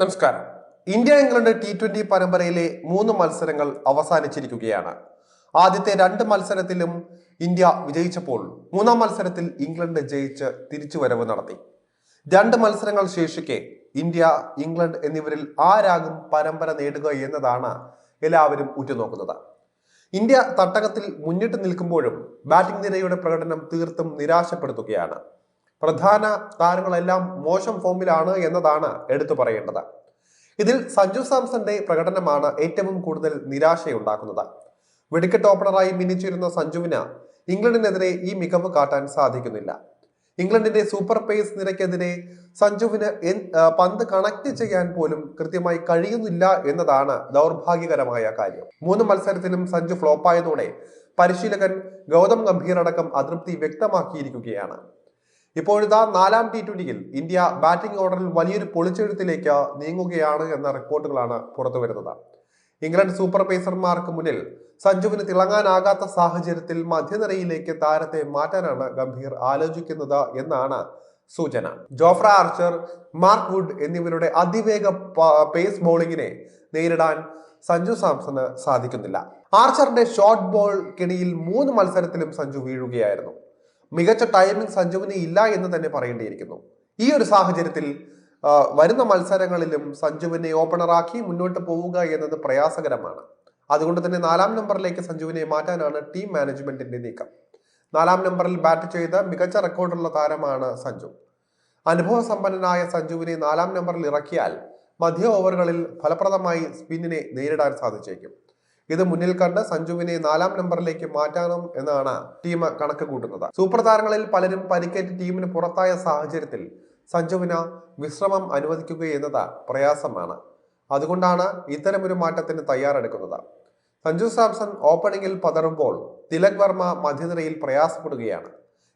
നമസ്കാരം. India England T twenty പരമ്പരയിലെ മൂന്ന് മത്സരങ്ങൾ അവസാനിച്ചിരിക്കുകയാണ്. ആദ്യത്തെ രണ്ട് മത്സരത്തിലും ഇന്ത്യ വിജയിച്ചപ്പോൾ മൂന്നാം മത്സരത്തിൽ ഇംഗ്ലണ്ട് ജയിച്ച് തിരിച്ചുവരവ് നടത്തി. രണ്ട് മത്സരങ്ങൾ ശേഷിക്കെ ഇന്ത്യ ഇംഗ്ലണ്ട് എന്നിവരിൽ ആരാകും പരമ്പര നേടുക എന്നതാണ് എല്ലാവരും ഉറ്റുനോക്കുന്നത്. ഇന്ത്യ തട്ടകത്തിൽ മുന്നിട്ട് നിൽക്കുമ്പോഴും ബാറ്റിംഗ് നിരയുടെ പ്രകടനം തീർത്തും നിരാശപ്പെടുത്തുകയാണ്. പ്രധാന താരങ്ങളെല്ലാം മോശം ഫോമിലാണ് എന്നതാണ് എടുത്തു പറയേണ്ടത്. ഇതിൽ സഞ്ജു സാംസന്റെ പ്രകടനമാണ് ഏറ്റവും കൂടുതൽ നിരാശയുണ്ടാക്കുന്നത്. വെടിക്കെട്ട് ഓപ്പണറായി മിന്നിച്ചിരുന്ന സഞ്ജുവിന് ഇംഗ്ലണ്ടിനെതിരെ ഈ മികവ് കാട്ടാൻ സാധിക്കുന്നില്ല. ഇംഗ്ലണ്ടിന്റെ സൂപ്പർ പേസ് നിരക്കെതിരെ സഞ്ജുവിന് പന്ത് കണക്ട് ചെയ്യാൻ പോലും കൃത്യമായി കഴിയുന്നില്ല എന്നതാണ് ദൗർഭാഗ്യകരമായ കാര്യം. മൂന്ന് മത്സരത്തിലും സഞ്ജു ഫ്ലോപ്പായതോടെ പരിശീലകൻ ഗൗതം ഗംഭീർ അടക്കം അതൃപ്തി വ്യക്തമാക്കിയിരിക്കുകയാണ്. ഇപ്പോഴിതാ നാലാം ടി ട്വന്റിയിൽ ഇന്ത്യ ബാറ്റിംഗ് ഓർഡറിൽ വലിയൊരു പൊളിച്ചെഴുത്തിലേക്ക് നീങ്ങുകയാണ് എന്ന റിപ്പോർട്ടുകളാണ് പുറത്തു വരുന്നത്. ഇംഗ്ലണ്ട് സൂപ്പർ പേസർമാർക്ക് മുന്നിൽ സഞ്ജുവിന് തിളങ്ങാനാകാത്ത സാഹചര്യത്തിൽ മധ്യനിരയിലേക്ക് താരത്തെ മാറ്റാനാണ് ഗംഭീർ ആലോചിക്കുന്നത് എന്നാണ് സൂചന. ജോഫ്ര ആർച്ചർ മാർക്ക് വുഡ് എന്നിവരുടെ അതിവേഗ പേസ് ബോളിങ്ങിനെ നേരിടാൻ സഞ്ജു സാംസണ് സാധിക്കുന്നില്ല. ആർച്ചറിന്റെ ഷോർട്ട് ബോൾ കെണിയിൽ മൂന്ന് മത്സരത്തിലും സഞ്ജു വീഴുകയായിരുന്നു. മികച്ച ടൈമിംഗ് സഞ്ജുവിന് ഇല്ല എന്ന് തന്നെ പറയേണ്ടിയിരിക്കുന്നു. ഈ ഒരു സാഹചര്യത്തിൽ വരുന്ന മത്സരങ്ങളിലും സഞ്ജുവിനെ ഓപ്പണറാക്കി മുന്നോട്ട് പോവുക എന്നത് പ്രയാസകരമാണ്. അതുകൊണ്ട് തന്നെ നാലാം നമ്പറിലേക്ക് സഞ്ജുവിനെ മാറ്റാനാണ് ടീം മാനേജ്മെന്റിന്റെ നീക്കം. നാലാം നമ്പറിൽ ബാറ്റ് ചെയ്ത മികച്ച റെക്കോർഡുള്ള താരമാണ് സഞ്ജു. അനുഭവ സമ്പന്നനായ സഞ്ജുവിനെ നാലാം നമ്പറിൽ ഇറക്കിയാൽ മധ്യ ഓവറുകളിൽ ഫലപ്രദമായി സ്പിന്നിനെ നേരിടാൻ സാധിച്ചേക്കും. ഇത് മുന്നിൽ കണ്ട് സഞ്ജുവിനെ നാലാം നമ്പറിലേക്ക് മാറ്റാനും എന്നാണ് ടീം കണക്ക് കൂട്ടുന്നത്. സൂപ്പർ താരങ്ങളിൽ പലരും പരിക്കേറ്റ് ടീമിന് പുറത്തായ സാഹചര്യത്തിൽ സഞ്ജുവിന് വിശ്രമം അനുവദിക്കുക എന്നത് പ്രയാസമാണ്. അതുകൊണ്ടാണ് ഇത്തരമൊരു മാറ്റത്തിന് തയ്യാറെടുക്കുന്നത്. സഞ്ജു സാംസൺ ഓപ്പണിംഗിൽ പതറുമ്പോൾ തിലക് വർമ്മ മധ്യനിരയിൽ പ്രയാസപ്പെടുകയാണ്.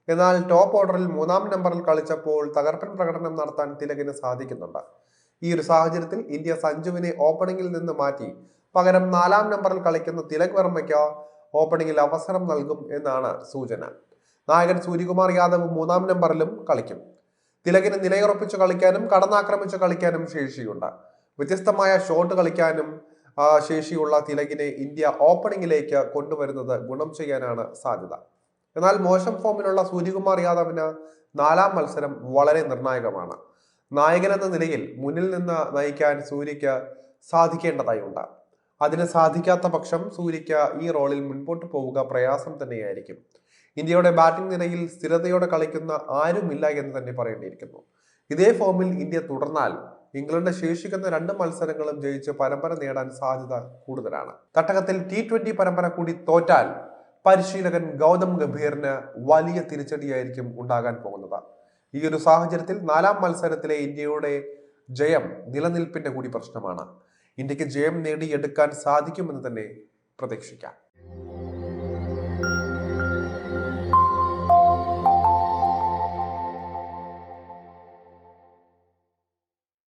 എന്നാൽ ടോപ്പ് ഓർഡറിൽ മൂന്നാം നമ്പറിൽ കളിച്ചപ്പോൾ തകർപ്പൻ പ്രകടനം നടത്താൻ തിലകിന് സാധിക്കുന്നുണ്ട്. ഈ ഒരു സാഹചര്യത്തിൽ ഇന്ത്യ സഞ്ജുവിനെ ഓപ്പണിംഗിൽ നിന്ന് മാറ്റി പകരം നാലാം നമ്പറിൽ കളിക്കുന്ന തിലക് വർമ്മയ്ക്ക് ഓപ്പണിംഗിൽ അവസരം നൽകും എന്നാണ് സൂചന. നായകൻ സൂര്യകുമാർ യാദവ് മൂന്നാം നമ്പറിലും കളിക്കും. തിലകിന് നിലയുറപ്പിച്ച് കളിക്കാനും കടന്നാക്രമിച്ച് കളിക്കാനും ശേഷിയുണ്ട്. വ്യത്യസ്തമായ ഷോട്ട് കളിക്കാനും ശേഷിയുള്ള തിലകിനെ ഇന്ത്യ ഓപ്പണിംഗിലേക്ക് കൊണ്ടുവരുന്നത് ഗുണം ചെയ്യാനാണ് സാധ്യത. എന്നാൽ മോശം ഫോമിലുള്ള സൂര്യകുമാർ യാദവിന് നാലാം മത്സരം വളരെ നിർണായകമാണ്. നായകൻ എന്ന നിലയിൽ മുന്നിൽ നിന്ന് നയിക്കാൻ സൂര്യയ്ക്ക് സാധിക്കേണ്ടതായുണ്ട്. അതിന് സാധിക്കാത്ത പക്ഷം സൂര്യയ്ക്ക് ഈ റോളിൽ മുൻപോട്ട് പോവുക പ്രയാസം തന്നെയായിരിക്കും. ഇന്ത്യയുടെ ബാറ്റിംഗ് നിരയിൽ സ്ഥിരതയോടെ കളിക്കുന്ന ആരുമില്ല എന്ന് തന്നെ പറയേണ്ടിയിരിക്കുന്നു. ഇതേ ഫോമിൽ ഇന്ത്യ തുടർന്നാൽ ഇംഗ്ലണ്ട് ശേഷിക്കുന്ന രണ്ട് മത്സരങ്ങളും ജയിച്ച് പരമ്പര നേടാൻ സാധ്യത കൂടുതലാണ്. തട്ടകത്തിൽ ടി ട്വന്റി പരമ്പര കൂടി തോറ്റാൽ പരിശീലകൻ ഗൗതം ഗംഭീറിന് വലിയ തിരിച്ചടിയായിരിക്കും ഉണ്ടാകാൻ പോകുന്നത്. ഈ ഒരു സാഹചര്യത്തിൽ നാലാം മത്സരത്തിലെ ഇന്ത്യയുടെ ജയം നിലനിൽപ്പിന്റെ കൂടി പ്രശ്നമാണ്. ഇന്ത്യയ്ക്ക് ജയം നേടിയെടുക്കാൻ സാധിക്കുമെന്ന് തന്നെ പ്രതീക്ഷിക്കാം.